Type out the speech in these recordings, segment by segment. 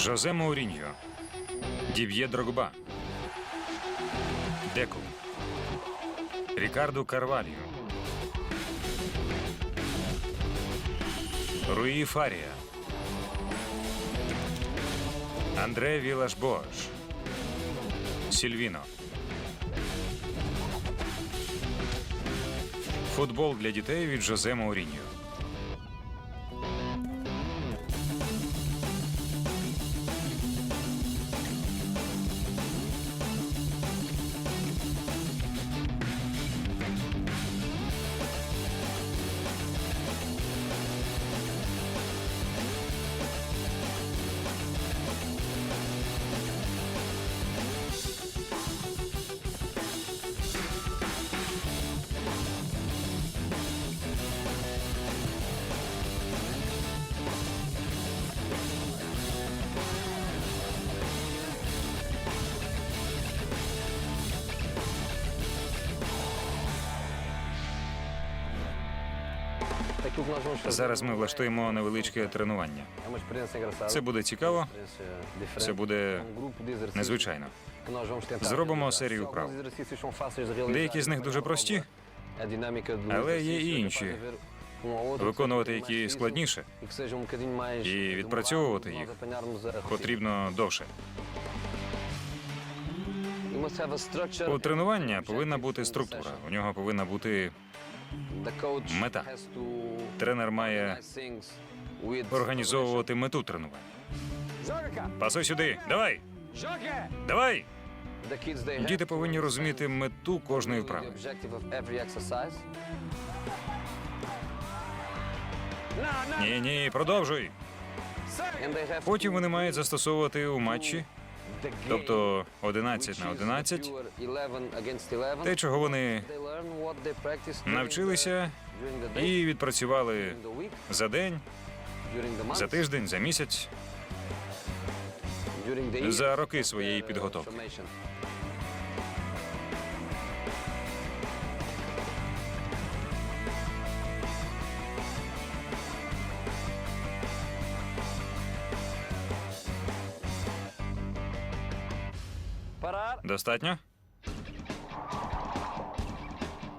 Жозе Мауріньо, Дів'є Дрогба, Деку, Рікарду Карвалью, Руї Фарія, Андре Вілаш Бош, Сільвіно. Футбол для дітей від Жозе Мауріньо. Зараз ми влаштуємо невеличке тренування. Це буде цікаво, це буде Um незвичайно. Зробимо серію realizar. Деякі з них дуже прості, Але є і інші. um виконувати um які складніше, e um І відпрацьовувати їх потрібно довше. У тренування повинна бути структура. У нього повинна бути мета. Тренер має організовувати мету тренування. Пасуй сюди, давай! Давай! Діти повинні розуміти мету кожної вправи. Ні, ні, продовжуй. Потім вони мають застосовувати у матчі, тобто 11 на 11, the pure 11 against 11. те, чого вони навчилися і відпрацювали за день, за тиждень, за місяць. за роки своєї uh, підготовки. Достатньо?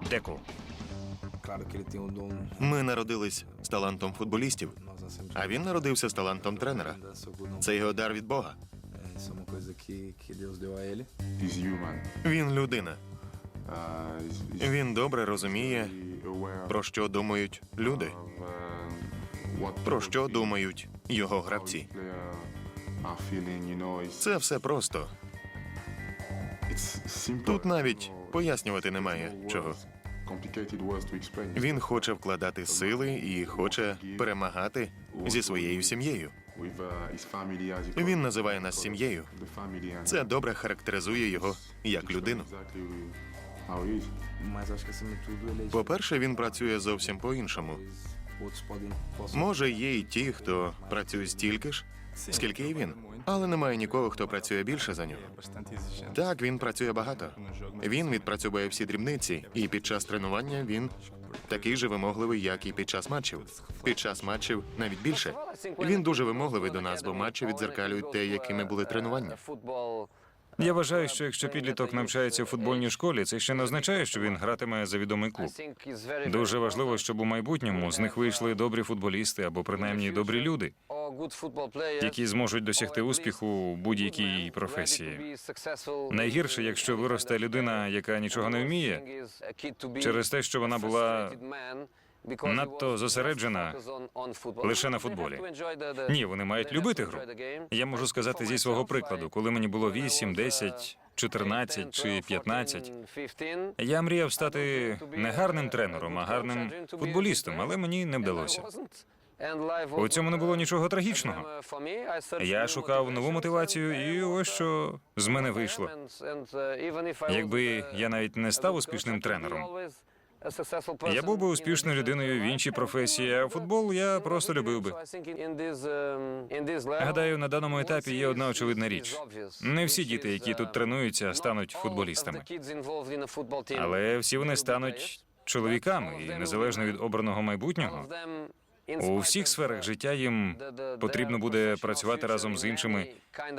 Деку. Ми народились з талантом футболістів, а він народився з талантом тренера. Це його дар від Бога. Він людина. Він добре розуміє, про що думають люди, про що думають його гравці. Це все просто. Тут навіть пояснювати немає чого. Він хоче вкладати сили і хоче перемагати зі своєю сім'єю. With uh, his family, as he calls Він називає нас сім'єю. Це добре характеризує його як людину. É По-перше, він працює зовсім по-іншому. Pois Outros Може, є і ті, хто працює стільки ж, скільки і він, але немає нікого, хто працює більше за нього. Так, він працює багато. Він відпрацьовує всі дрібниці, і під час тренування він такий же вимогливий, як і під час матчів. Під час матчів навіть більше. Він дуже вимогливий до нас, бо матчі відзеркалюють те, якими були тренування. Я вважаю, що якщо підліток навчається в футбольній школі, це ще не означає, що він гратиме за відомий клуб. Дуже важливо, щоб у майбутньому з них вийшли добрі футболісти або принаймні добрі люди, які зможуть досягти успіху у будь-якій професії. Найгірше, якщо виросте людина, яка нічого не вміє, через те, що вона була надто зосереджена лише на футболі. Ні, вони мають любити гру. Я можу сказати зі свого прикладу, коли мені було 8, 10, 14 чи 15, я мріяв стати не гарним тренером, а гарним футболістом, але мені не вдалося. У цьому не було нічого трагічного. Я шукав нову мотивацію, і ось що з мене вийшло. Якби я навіть не став успішним тренером, я був би успішною людиною в іншій професії, а футбол я просто любив би. Гадаю, на даному етапі є одна очевидна річ: не всі діти, які тут тренуються, стануть футболістами, але всі вони стануть чоловіками, і незалежно від обраного майбутнього, У всіх сферах життя їм потрібно буде працювати разом з іншими,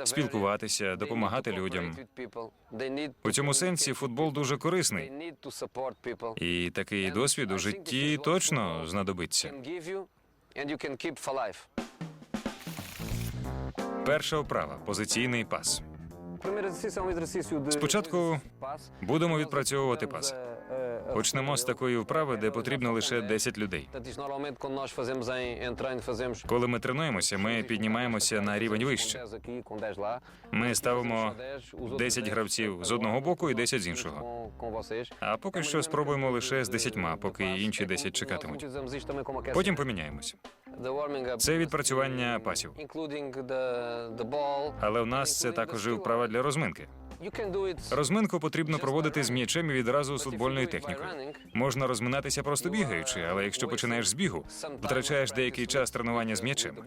спілкуватися, допомагати людям. У цьому сенсі футбол дуже корисний, і такий досвід у житті точно знадобиться. Перша вправа позиційний пас. Спочатку Будемо відпрацьовувати пас. Почнемо з такої вправи, де потрібно лише 10 людей. Коли ми тренуємося, ми піднімаємося на рівень вище. Ми ставимо 10 гравців з одного боку і 10 з іншого. А поки що спробуємо лише з 10, поки інші 10 чекатимуть. Потім поміняємося. це відпрацювання пасів. Але в нас це також і вправа для розминки. Розминку потрібно проводити з м'ячем і відразу з футбольною технікою. Можна розминатися просто бігаючи, але якщо починаєш з бігу, втрачаєш деякий час тренування з м'ячем.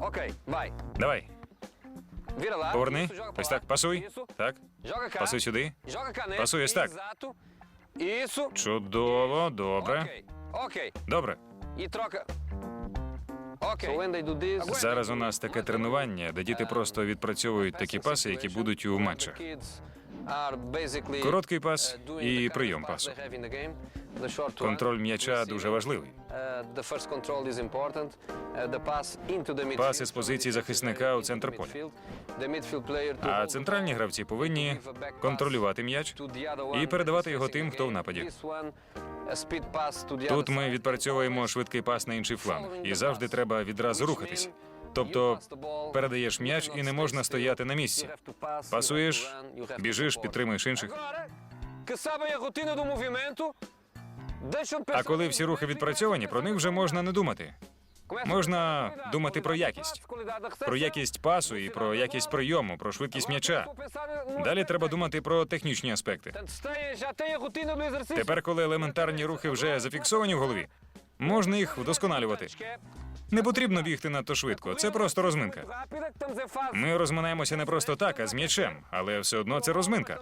Окей, бай. Давай, поверни. Ось так, пасуй. Так, Пасуй сюди. Пасуй ось так. Чудово, добре. Добре. І трохи. Зараз у нас таке тренування, де діти просто відпрацьовують такі паси, які будуть у матчах. Короткий пас і прийом пасу. Контроль м'яча дуже важливий. Пас із позиції захисника у центр поля. А центральні гравці повинні контролювати м'яч і передавати його тим, хто в нападі. Тут ми відпрацьовуємо швидкий пас на інший фланг, і завжди треба відразу рухатись. Тобто передаєш м'яч і не можна стояти на місці. Пасуєш, біжиш, підтримуєш інших. А коли всі рухи відпрацьовані, про них вже можна не думати. Можна думати про якість, про якість пасу і про якість прийому, про швидкість м'яча. Далі треба думати про технічні аспекти. Тепер, коли елементарні рухи вже зафіксовані в голові, можна їх вдосконалювати. Не потрібно бігти надто швидко, це просто розминка. Ми розминаємося не просто так, а з м'ячем, але все одно це розминка.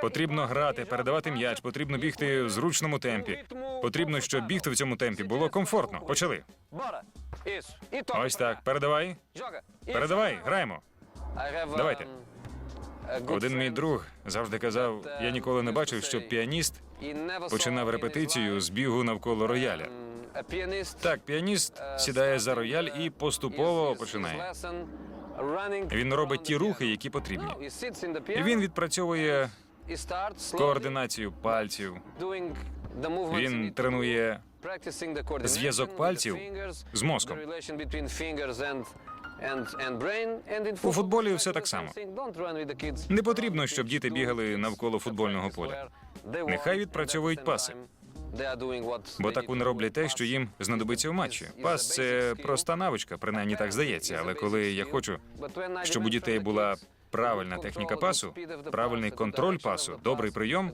Потрібно грати, передавати м'яч, потрібно бігти в зручному темпі. Потрібно, щоб бігти в цьому темпі було комфортно. Почали. Ось так. Передавай. Передавай, граємо. Давайте. Один мій друг завжди казав: я ніколи не бачив, щоб піаніст починав репетицію з бігу навколо рояля. Так, піаніст сідає за рояль і поступово починає. Він робить ті рухи, які потрібні. І він відпрацьовує координацію пальців. Він тренує зв'язок пальців з мозком. У футболі все так само. Не потрібно, щоб діти бігали навколо футбольного поля. Нехай відпрацьовують паси. Бо так вони роблять те, що їм знадобиться в матчі. Пас це проста навичка, принаймні так здається. Але коли я хочу, щоб у дітей була правильна техніка пасу, правильний контроль пасу, добрий прийом,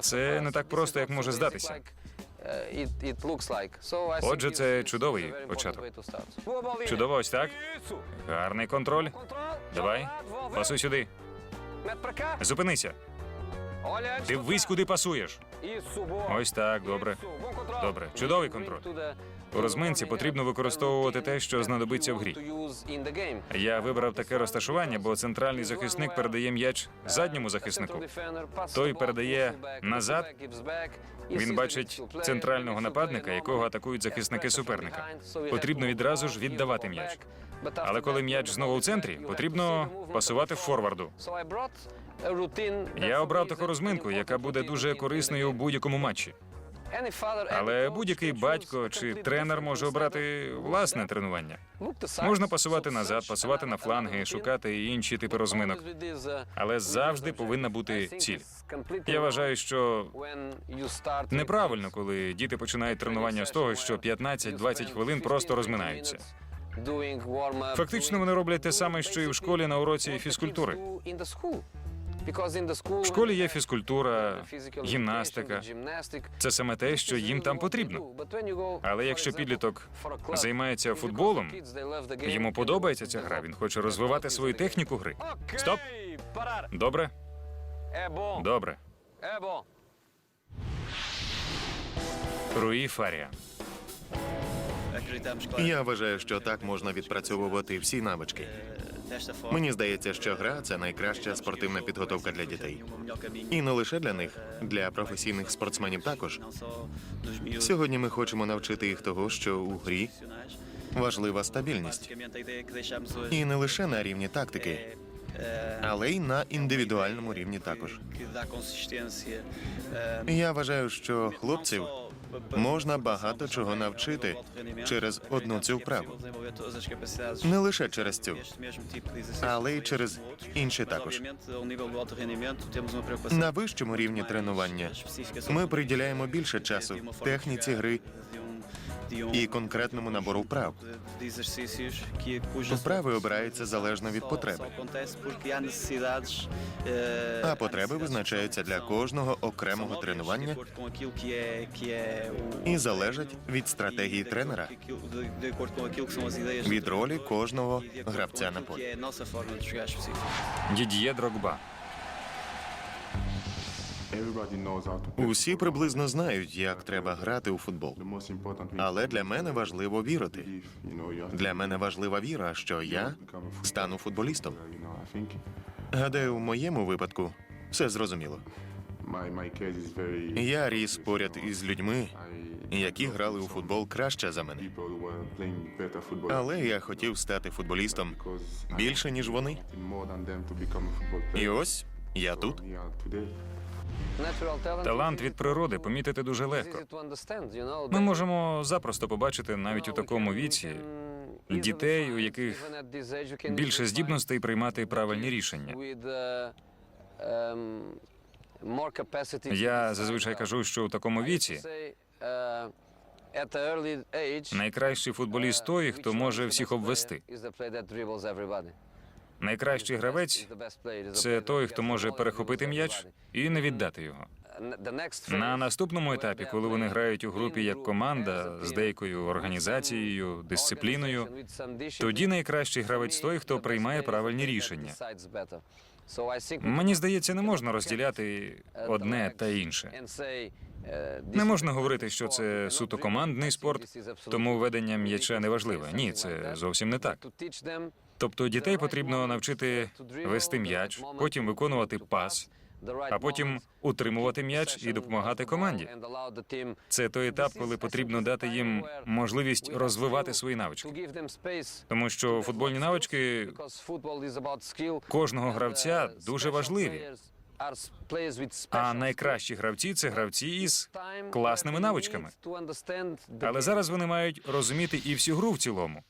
це не так просто, як може здатися. Отже, це чудовий початок. Чудово, ось так. Гарний контроль. Давай, пасуй сюди. Зупинися. Дивись, куди пасуєш. Ось так, добре. Добре, чудовий контроль. У розминці потрібно використовувати те, що знадобиться в грі. Я вибрав таке розташування, бо центральний захисник передає м'яч задньому захиснику. Той передає назад. Він бачить центрального нападника, якого атакують захисники суперника. Потрібно відразу ж віддавати м'яч. Але коли м'яч знову у центрі, потрібно пасувати форварду. Я обрав таку розминку, яка буде дуже корисною у будь-якому матчі. Але будь-який батько чи тренер може обрати власне тренування. Можна пасувати назад, пасувати на фланги, шукати інші типи розминок. Але завжди повинна бути ціль. Я вважаю, що неправильно, коли діти починають тренування з того, що 15-20 хвилин просто розминаються. Фактично вони роблять те саме, що і в школі на уроці фізкультури. В школі є фізкультура, гімнастика. гімнастика. Це саме те, що їм там потрібно. Але якщо підліток займається футболом, йому подобається ця гра. Він хоче розвивати свою техніку гри. Стоп! Добре, добре. Руї Фарія. Я вважаю, що так можна відпрацьовувати всі навички. Мені здається, що гра це найкраща спортивна підготовка для дітей. І не лише для них, для професійних спортсменів також. Сьогодні ми хочемо навчити їх того, що у грі важлива стабільність. І не лише на рівні тактики, але й на індивідуальному рівні також. Я вважаю, що хлопців можна багато чого навчити через одну цю вправу. Не лише через цю, але й через інші також. На вищому рівні тренування ми приділяємо більше часу техніці гри і конкретному набору вправ. Вправи обираються залежно від потреби, а потреби визначаються для кожного окремого тренування і залежать від стратегії тренера, від ролі кожного гравця на полі. Дід'є Дрогба. Усі приблизно знають, як треба грати у футбол. Але для мене важливо вірити. Для мене важлива віра, що я стану футболістом. Гадаю, в моєму випадку все зрозуміло. Я ріс поряд із людьми, які грали у футбол краще за мене. Але я хотів стати футболістом більше, ніж вони. І ось я тут. Талант від природи помітити дуже легко. Ми можемо запросто побачити навіть у такому віці дітей, у яких більше здібностей приймати правильні рішення. Я зазвичай кажу, що у такому віці найкращий футболіст той, хто може всіх обвести. Найкращий гравець це той, хто може перехопити м'яч і не віддати його. На наступному етапі, коли вони грають у групі як команда з деякою організацією, дисципліною, тоді найкращий гравець той, хто приймає правильні рішення. Мені здається, не можна розділяти одне та інше. Не можна говорити, що це суто командний спорт, тому ведення м'яча не важливе. Ні, це зовсім не так. Тобто дітей потрібно навчити вести м'яч, потім виконувати пас, а потім утримувати м'яч і допомагати команді. Це той етап, коли потрібно дати їм можливість розвивати свої навички. Тому що футбольні навички кожного гравця дуже важливі. А найкращі гравці це гравці із класними навичками. Але зараз вони мають розуміти і всю гру в цілому.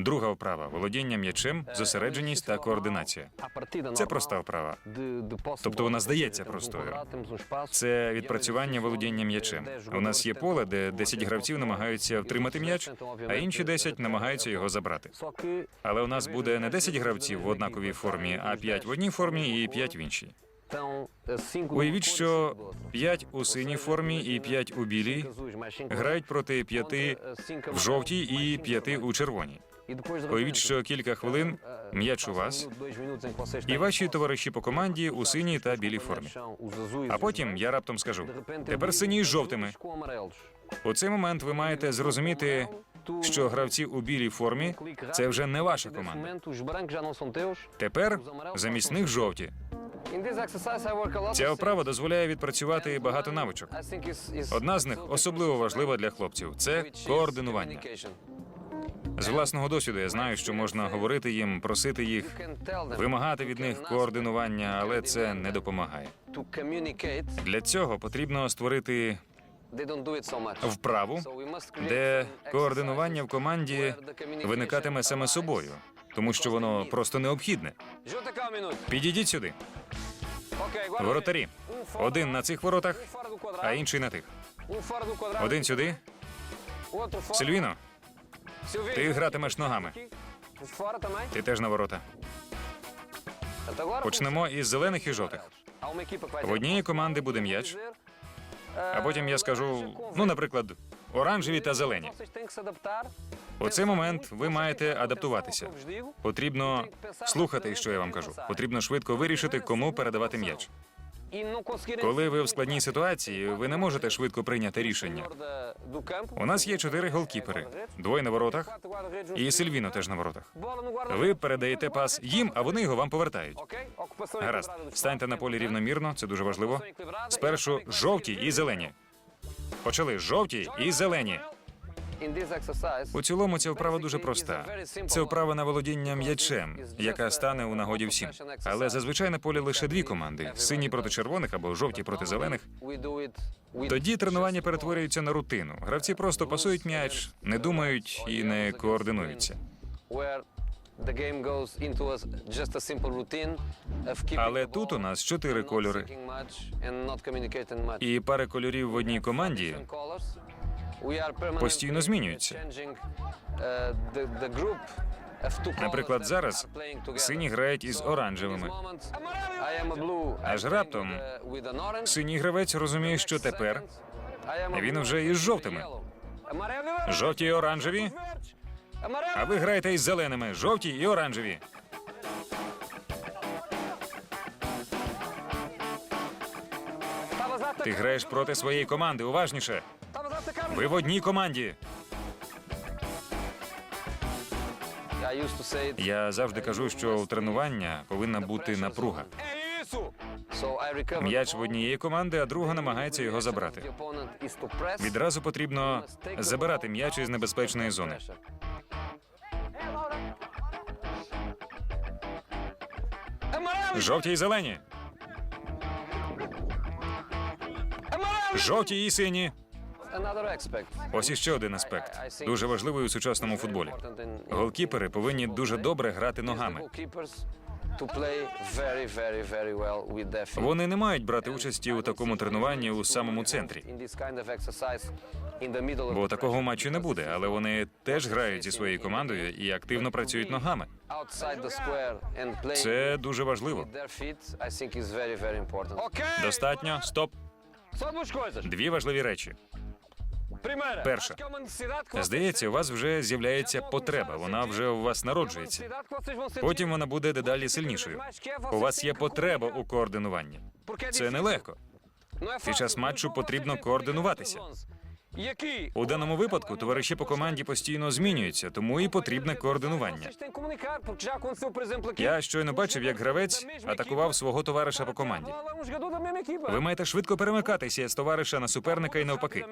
Друга вправа володіння м'ячем, зосередженість та координація. Це проста вправа. Тобто вона здається простою. Це відпрацювання володіння м'ячем. У нас є поле, де 10 гравців намагаються втримати м'яч, а інші 10 намагаються його забрати. Але у нас буде не 10 гравців в однаковій формі, а 5 в одній формі і 5 в іншій. Уявіть, що 5 у синій формі і 5 у білій грають проти 5 в жовтій і 5 у червоній. Уявіть, що кілька хвилин м'яч у вас, і ваші товариші по команді у синій та білій формі. А потім я раптом скажу: тепер сині з жовтими. У цей момент ви маєте зрозуміти, що гравці у білій формі це вже не ваша команда. Тепер замість них жовті. Ця вправа дозволяє відпрацювати багато навичок. Одна з них особливо важлива для хлопців це координування. З власного досвіду я знаю, що можна говорити їм, просити їх, вимагати від них координування, але це не допомагає. Для цього потрібно створити вправу, де координування в команді виникатиме саме собою, тому що воно просто необхідне. Підійдіть сюди. Воротарі. Один на цих воротах, а інший на тих. Один сюди. Сильвіно, ти гратимеш ногами. Ти теж на ворота. Почнемо із зелених і жовтих. В однієї команди буде м'яч, а потім я скажу, ну, наприклад, оранжеві та зелені. У цей момент ви маєте адаптуватися. Потрібно слухати, що я вам кажу. Потрібно швидко вирішити, кому передавати м'яч. Коли ви в складній ситуації, ви не можете швидко прийняти рішення. У нас є чотири голкіпери, двоє на воротах і Сильвіно теж на воротах. Ви передаєте пас їм, а вони його вам повертають. Гаразд, станьте на полі рівномірно, це дуже важливо. Спершу жовті і зелені. Почали жовті і зелені. У цілому ця вправа дуже проста. Це вправа на володіння м'ячем, яка стане у нагоді всім. Але зазвичай на полі лише дві команди: сині проти червоних або жовті проти зелених. Тоді тренування перетворюється на рутину. Гравці просто пасують м'яч, не думають і не координуються. Але тут у нас чотири кольори і пари кольорів в одній команді постійно змінюються. Наприклад, зараз сині грають із оранжевими. Аж раптом Синій гравець розуміє, що тепер він вже із жовтими. Жовті і оранжеві, а ви граєте із зеленими, жовті і оранжеві. Ти граєш проти своєї команди, уважніше. Ви в одній команді. Я завжди кажу, що у тренування повинна бути напруга. М'яч в однієї команди, а друга намагається його забрати. Відразу потрібно забирати м'яч із небезпечної зони. Жовті і зелені. Жовті і сині. Ось іще один аспект. Дуже важливий у сучасному футболі. Голкіпери повинні дуже добре грати ногами. Вони не мають брати участі у такому тренуванні у самому центрі, бо такого матчу не буде. Але вони теж грають зі своєю командою і активно працюють ногами. Це дуже важливо. Достатньо. Стоп. Дві важливі речі. Перше. Здається, у вас вже з'являється потреба. Вона вже у вас народжується. Потім вона буде дедалі сильнішою. У вас є потреба у координуванні. Це нелегко. Під час матчу потрібно координуватися. У даному випадку товариші по команді постійно змінюються, тому і потрібне координування. Я щойно бачив, як гравець атакував свого товариша по команді. Ви маєте швидко перемикатися з товариша на суперника і навпаки.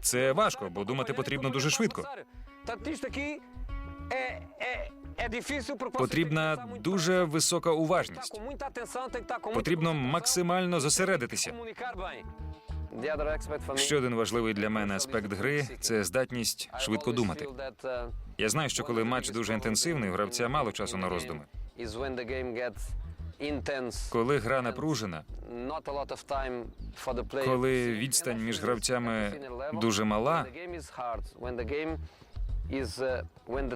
Це важко, бо думати потрібно дуже швидко. Потрібна дуже висока уважність. Потрібно максимально зосередитися. Ще один важливий для мене аспект гри це здатність швидко думати. Я знаю, що коли матч дуже інтенсивний, у гравця мало часу на роздуми. Коли гра напружена, коли відстань між гравцями дуже мала,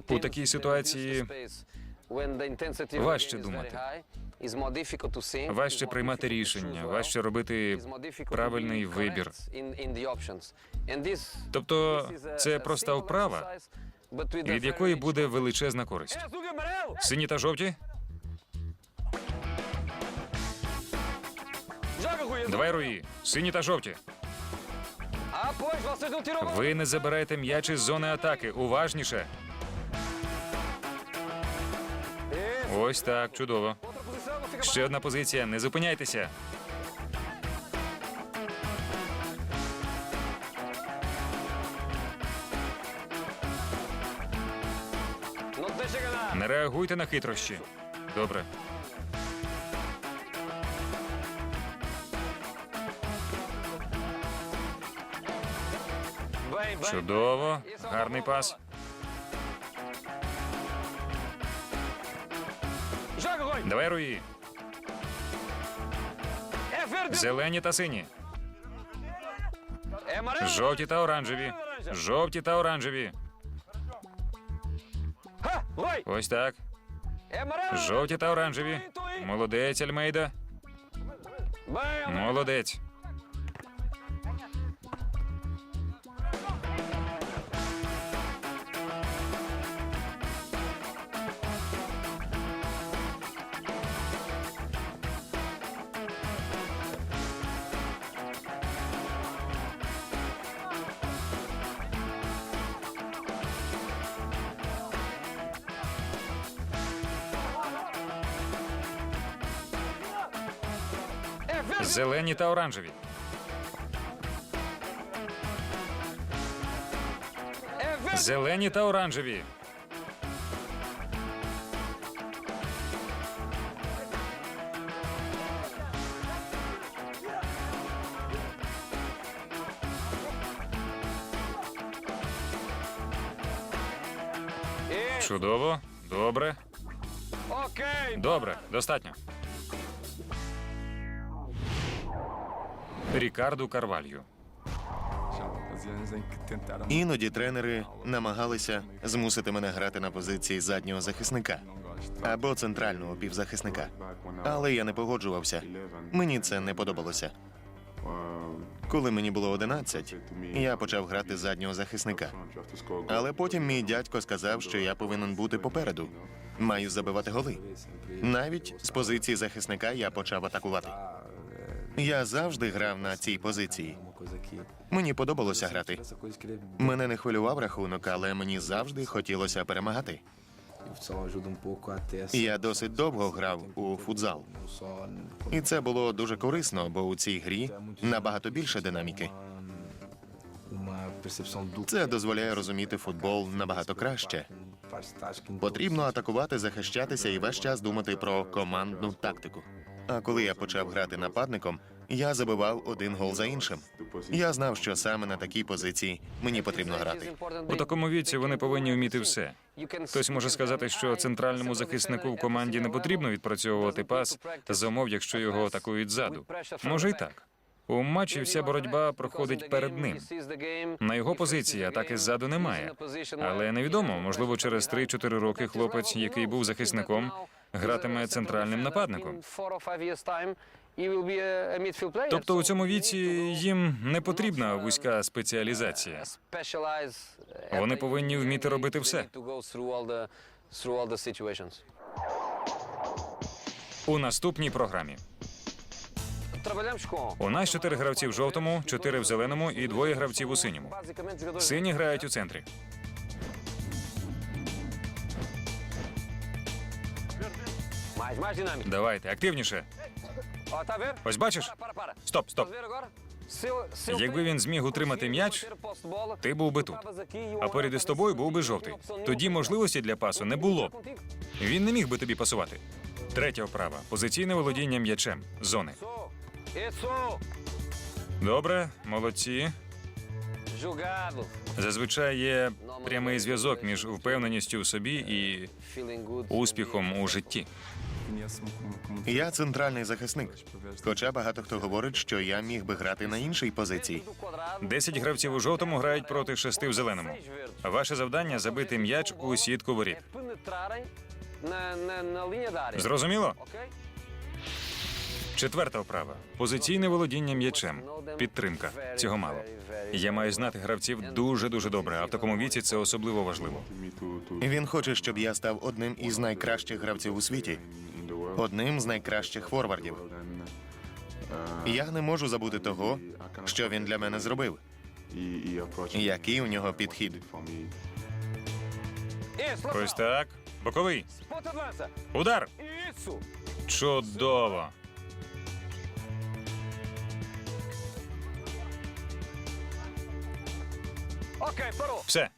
у такій ситуації важче думати, важче приймати рішення, важче робити правильний вибір. Тобто це проста вправа, від якої буде величезна користь. Сині та жовті? Давай руї, сині та жовті. Ви не забираєте м'яч із зони атаки. Уважніше. Ось так, чудово. Ще одна позиція. Не зупиняйтеся. Не реагуйте на хитрощі. Добре. Чудово. Гарний пас. Давай руї. Зелені та сині. Жовті та оранжеві. Жовті та оранжеві. Ось так. Жовті та оранжеві. Молодець, Альмейда. Молодець. Зелені та оранжеві. Зелені та оранжеві. Чудово. Добре. Окей. Добре, достатньо. Рікарду Карвалью. Іноді тренери намагалися змусити мене грати на позиції заднього захисника або центрального півзахисника. Але я не погоджувався. Мені це не подобалося. Коли мені було 11, я почав грати заднього захисника. Але потім мій дядько сказав, що я повинен бути попереду. Маю забивати голи. Навіть з позиції захисника я почав атакувати. Я завжди грав на цій позиції. Мені подобалося грати. Мене не хвилював рахунок, але мені завжди хотілося перемагати. Я досить довго грав у футзал. І це було дуже корисно, бо у цій грі набагато більше динаміки. Це дозволяє розуміти футбол набагато краще. Потрібно атакувати, захищатися і весь час думати про командну тактику. А коли я почав грати нападником, я забивав один гол за іншим. Я знав, що саме на такій позиції мені потрібно грати. У такому віці вони повинні вміти все. Хтось може сказати, що центральному захиснику в команді не потрібно відпрацьовувати пас за умов, якщо його атакують ззаду. Може і так. У матчі вся боротьба проходить перед ним. На його позиції атаки ззаду немає. Але невідомо, можливо, через 3-4 роки хлопець, який був захисником, гратиме центральним нападником. Тобто у цьому віці їм не потрібна вузька спеціалізація. Вони повинні вміти робити все. У наступній програмі у нас чотири гравці в жовтому, чотири в зеленому і двоє гравців у синьому. Сині грають у центрі. Давайте активніше. Ось бачиш? Стоп, стоп. Якби він зміг утримати м'яч, Ти був би тут. А поряд із тобою був би жовтий. Тоді можливості для пасу не було б. Він не міг би тобі пасувати. Третя вправа. Позиційне володіння м'ячем. Зони. Добре, молодці. Зазвичай є прямий зв'язок між впевненістю в собі і успіхом у житті. Я центральний захисник. Хоча багато хто говорить, що я міг би грати на іншій позиції. Десять гравців у жовтому грають проти шести в зеленому. Ваше завдання забити м'яч у сітку воріт. Зрозуміло? Четверта вправа. Позиційне володіння м'ячем. Підтримка. Цього мало. Я маю знати гравців дуже дуже добре, а в такому віці це особливо важливо. Він хоче, щоб я став одним із найкращих гравців у світі. Одним з найкращих форвардів. Я не можу забути того, що він для мене зробив. Який у нього підхід? Ось так. Боковий. Удар. Чудово. Все.